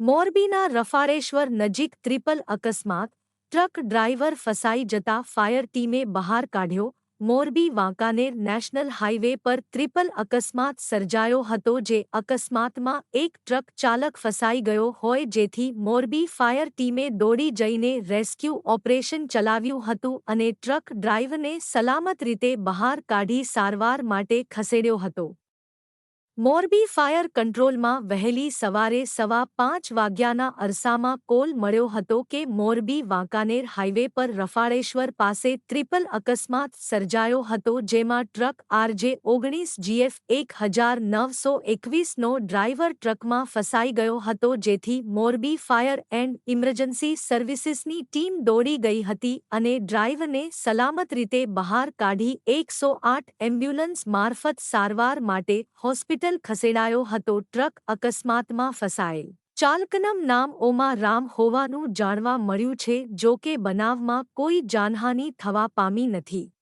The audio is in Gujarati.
મોરબીના રફારેશ્વર નજીક ત્રિપલ અકસ્માત, ટ્રક ડ્રાઈવર ફસાઈ જતા ફાયર ટીમે બહાર કાઢ્યો. મોરબી વાંકાનેર નેશનલ હાઈવે પર ત્રિપલ અકસ્માત સર્જાયો હતો જે અકસ્માતમાં એક ટ્રક ચાલક ફસાઈ ગયો હોય જેથી મોરબી ફાયર ટીમે દોડી જઈને રેસ્ક્યુ ઓપરેશન ચલાવ્યું હતું અને ટ્રક ડ્રાઈવરને સલામત રીતે બહાર કાઢી સારવાર માટે ખસેડ્યો હતો. મોરબી ફાયર કંટ્રોલમાં વહેલી સવારે સવા પાંચ વાગ્યાના અરસામાં કોલ મળ્યો હતો કે મોરબી વાંકાનેર હાઈવે પર રફાળેશ્વર પાસે ટ્રિપલ અકસ્માત સર્જાયો હતો જેમાં ટ્રક આરજે ઓગણીસ જીએફ એક હજાર નવસો એકવીસનો ડ્રાઈવર ટ્રકમાં ફસાઈ ગયો હતો જેથી મોરબી ફાયર એન્ડ ઇમરજન્સી સર્વિસીસની ટીમ દોડી ગઈ હતી અને ડ્રાઈવરને સલામત રીતે બહાર કાઢી એકસો આઠ એમ્બ્યુલન્સ મારફત સારવાર માટે હોસ્પિટલ ખસેડાયો હતો. ટ્રક અકસ્માતમાં ફસાયેલ. ચાલકનમ નામ ઓમા રામ હોવાનું જાણવા મળ્યું છે, જો કે બનાવમાં કોઈ જાનહાનિ થવા પામી નથી.